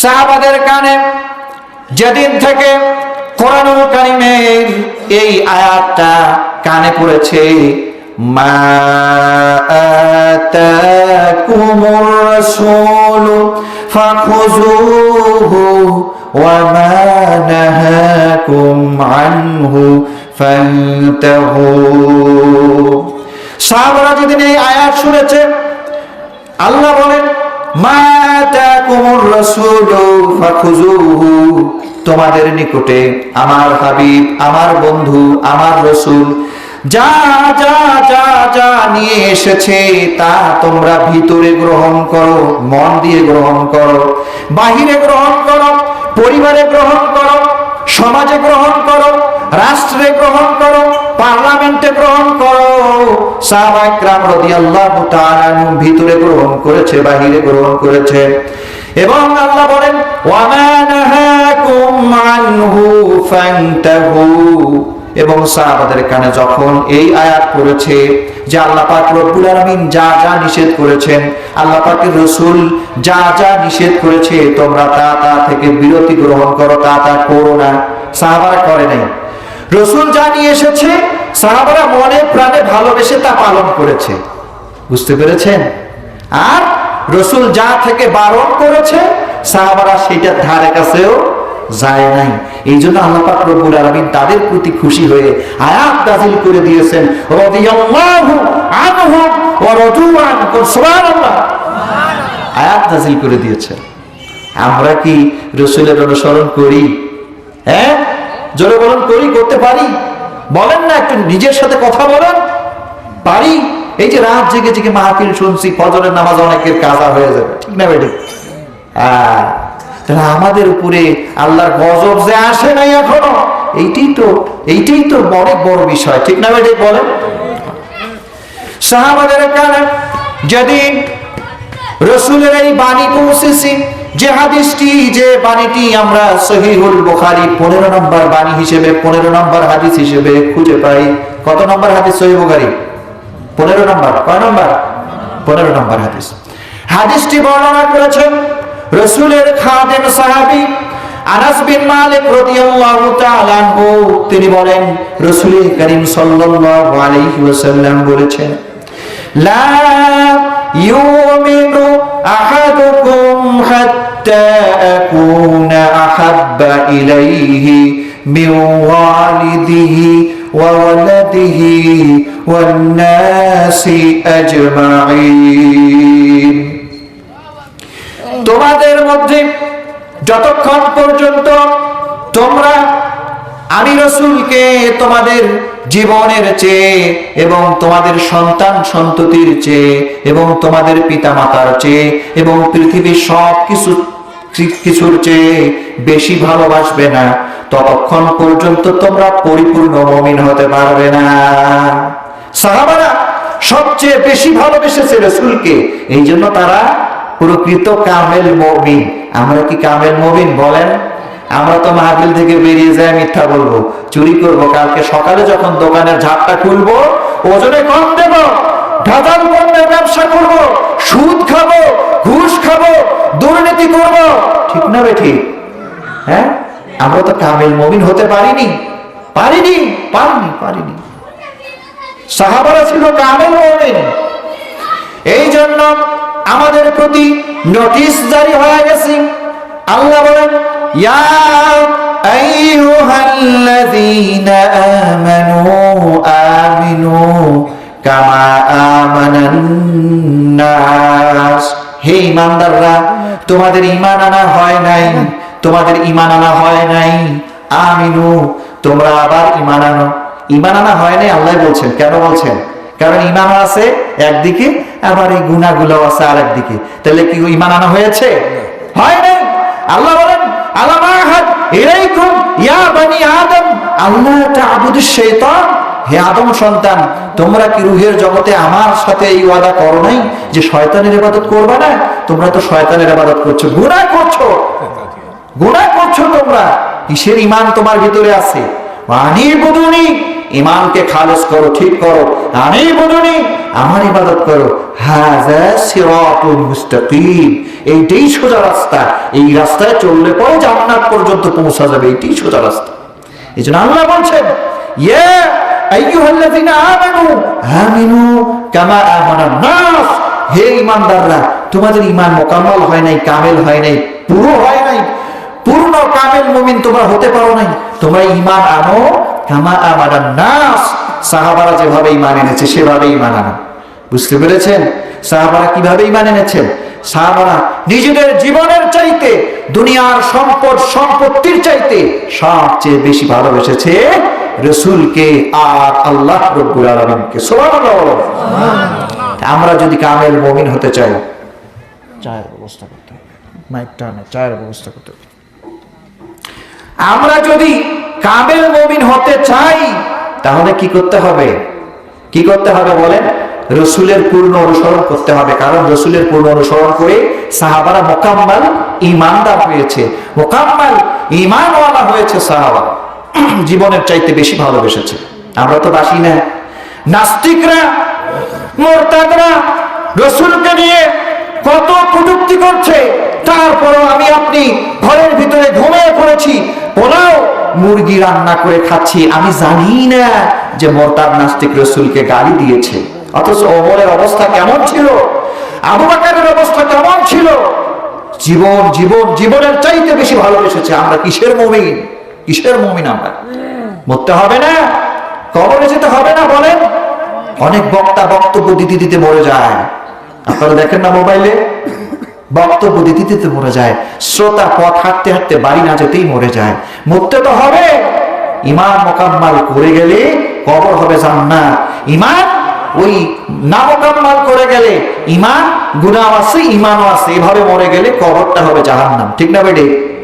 সাহাবাদের কানে যেদিন থেকে কোরআনুল কারিমের এই আয়াতটা কানে পড়েছে, মা যেদিন এই আয়াত শুনেছে, আল্লাহ বলেন, মা তোমাদের নিকটে আমার হাবিব, আমার বন্ধু, আমার রসুল যা যা যা যা নিয়ে এসেছে, তা তোমরা ভিতরে গ্রহণ করো, মন দিয়ে গ্রহণ করো, বাহিরে গ্রহণ করো, পরিবারে গ্রহণ করো, সমাজে গ্রহণ করো, রাষ্ট্রে গ্রহণ করো, পার্লামেন্টে গ্রহণ করো। সাহাবাইকরাম রাদিয়াল্লাহু তাআলা ভিতরে গ্রহণ করেছে, বাহিরে গ্রহণ করেছে। এবং আল্লাহ বলেন এবং সাহাবাদের কানে যখন এই আয়াত পড়েছে যে আল্লাহ পাক রব্বুল আলামিন যা যা নিষেধ করেছেন, আল্লাহ পাকের রসুল যা যা নিষেধ করেছে, তোমরা তা তা থেকে বিরতি গ্রহণ করো, তা তা করো না। সাহাবারা করে নাই। রসুল যা নিয়ে এসেছে, সাহাবারা মনে প্রাণে ভালোবেসে তা পালন করেছে। বুঝতে পেরেছেন? আর রসুল যা থেকে বারণ করেছে, সাহাবারা সেটার ধারে কাছেও যায় নাই। এই জন্য আল্লাহ পাক রব্বুল তাদের প্রতি খুশি হয়ে আয়াত নাযিল করে দিয়েছেন আয়াত নাযিল করে দিয়েছেন। আমরা কি রসুলের অনুসরণ করি? হ্যাঁ? জোরে বলুন, করি, করতে পারি? বলেন না, একটু নিজের সাথে কথা বলেন। পারি? এই যে রাত জেগে জেগে মাহফিল শুনছি, ফজরের নামাজ অনেকের কাজা হয়ে যাবে। ঠিক না বেটি? তাহলে আমাদের উপরে আল্লাহর গজব যে আসে নাই এখনও, এইটাই তো এইটাই তো অনেক বড় বিষয়। ঠিক না বেটি? বলেন। সাহাবাদের কারণে যেদিন রসুলের এই বাণী পৌঁছেছি, যে হাদিসটি, যে বাণীটি আমরা সহিহুল বুখারী পনেরো নম্বর বাণী হিসেবে, পনেরো নম্বর হাদিস হিসেবে খুঁজে পাই। কত নম্বর হাদিস সহি বুখারী? পনেরো নম্বর, কয় নম্বর? পনেরো নম্বর হাদিস। হাদিসটি বর্ণনা করেছেন রসুলের খাদেম সাহাবী আনাস বিন মালিক রাদিয়াল্লাহু তাআলা তিনি বলেন, রাসূল করিম সাল্লাল্লাহু আলাইহি ওয়াসাল্লাম বলেছেন, লা ইউমিনু আহাদুকুম হাত্তা আকুনা আহাব্বা ইলাইহি মিন ওয়ালিদিহি ওয়ান নাসি আজমাইন তোমাদের মধ্যে যতক্ষণ পর্যন্ত তোমরা আমি রসুলকে তোমাদের জীবনের চেয়ে এবং তোমাদের সন্তান সন্ততির চেয়ে এবং তোমাদের পিতা মাতার চেয়ে এবং পৃথিবীর সব কিছু কিছুর চেয়ে বেশি ভালোবাসবে না ততক্ষণ পর্যন্ত তোমরা পরিপূর্ণ মমিন হতে পারবে না। সাহাবারা সবচেয়ে বেশি ভালোবেসেছে রসুলকে। এই জন্য তারা প্রকৃত কামেল মমিন। আমরা কি কামেল মমিন বলেন? আমরা তো মাহফিল থেকে বেরিয়ে যাই, মিথ্যা বলব। চুরি করব, কালকে সকালে যখন দোকানের ঝাপটা খুলবো, ওজনে কম দেব ভেজাল পণ্যের ব্যবসা করব, সুদ খাব, ঘুষ খাব, দুর্নীতি করব। ঠিক না বে ঠিক? হ্যাঁ? আমরা তো কামেল মমিন হতে পারিনি। পারিনি? পারিনি পারিনি। সাহাবারা ছিল কামেল মমিন। এই জন্য আমাদের প্রতি নোটিশ জারি হয়ে গেছে। আল্লাহ বলেন কামা হে তোমাদের ঈমান আনা হয় নাই। তোমাদের ঈমান আনা হয় নাই। আমিনু, তোমরা আবার ঈমান আনো। ঈমান আনা হয় নাই, আল্লাহ বলছেন। কেন বলছেন? কারণ ইমান আছে একদিকে, আবার এই গুণাগুলো আছে আর একদিকে তাহলে কি ইমান আনা হয়েছে? হয় নাই। আল্লাহ বলেন আলামাহাদ ইলাইকুম ইয়া বানি আদম আল্লাহ তা'বুদু শাইতান হে আদম সন্তান, তোমরা কি রুহের জগতে আমার সাথে এই ওয়াদা করো নাই যে শয়তানের ইবাদত করবে না? তোমরা তো শয়তানের ইবাদত করছ, গুনাহ করছ। গুনাহ করছ তোমরা? কিসের ইমান তোমার ভিতরে আছে? মানি ইমানকে খালেস করো, ঠিক করো। আমি বলুনি আমার ইবাদত করো। এইটাই সোজা রাস্তা। এই রাস্তায় চললে পরে পর্যন্ত পৌঁছা যাবে। এইটাই সোজা রাস্তা। এই জন্য আল্লাহ বলছেন হে তোমাদের ইমান মোকাম্মল হয় নাই, কামেল হয় নাই, পুরো হয় নাই। কামেল মুমিন তোমরা হতে পারো নাই। তোমরা ঈমান আনো, কামা আমানান নাস। সাহাবারা যেভাবে ঈমান এনেছে, সেভাবে ঈমান আনো। বুঝতে পেরেছেন? সাহাবারা কীভাবে ঈমান এনেছেন? সাহাবারা নিজেদের জীবনের চাইতে, দুনিয়ার সম্পদ, সম্পত্তির চাইতে সবচেয়ে বেশি ভালোবেসেছে রসুলকে আর আল্লাহ রব্বুল আলমিনকে। আমরা যদি কামেল মমিন হতে চাই, চায়ের ব্যবস্থা করতে হবে। মাইকটা না চায়ের ব্যবস্থা করতে হবে। আমরা যদি কামেল মমিন হতে চাই, তাহলে কি করতে হবে? কি করতে হবে বলেন? রসুলের পূর্ণ অনুসরণ করতে হবে। কারণ রসুলের পূর্ণ অনুসরণ করে সাহাবারা মোকাম্মাল ইমানদার হয়েছে। মোকাম্মাল ইমানওয়ালা হয়েছে সাহাবা। জীবনের চাইতে বেশি ভালোবেসেছে। আমরা তো বাসি না। নাস্তিকরা, মোরতাদরা রসুলকে নিয়ে কত কটুক্তি করছে। তারপরও আমি আপনি ঘরের ভিতরে ঘুমিয়ে পড়েছি। পোলাও মুরগি রান্না করে খাচ্ছি, আমি জানি না যে মোরতাদ নাস্তিক রসুলকে গালি দিয়েছে। অথচ ওমরের অবস্থা কেমন ছিল? আবু বাকারের অবস্থা কেমন ছিল? জীবন জীবন, জীবনের চাইতে বেশি ভালোবেসেছে আমরা কিসের মমিন? কিসের মমিন আমরা? মরতে হবে না? কবরে যেতে হবে না বলেন? অনেক বক্তা বক্তব্য দিতে দিতে মরে যায়। আপনারা দেখেন না মোবাইলে? বক্তব্য দিতে দিতে মরে যায়। শ্রোতা পথ হাঁটতে হাঁটতে বাড়ি না যেতেই মরে যায়। মরতে তো হবে। ইমান মোকাম্মাল করে গেলে কবর হবে জান্নাত। ইমান ওই না মোকাম্মাল করে গেলে ইমান গুনা আছে, ইমানও আছে, এভাবে মরে গেলে কবরটা হবে জাহান্নাম। ঠিক না বেডে?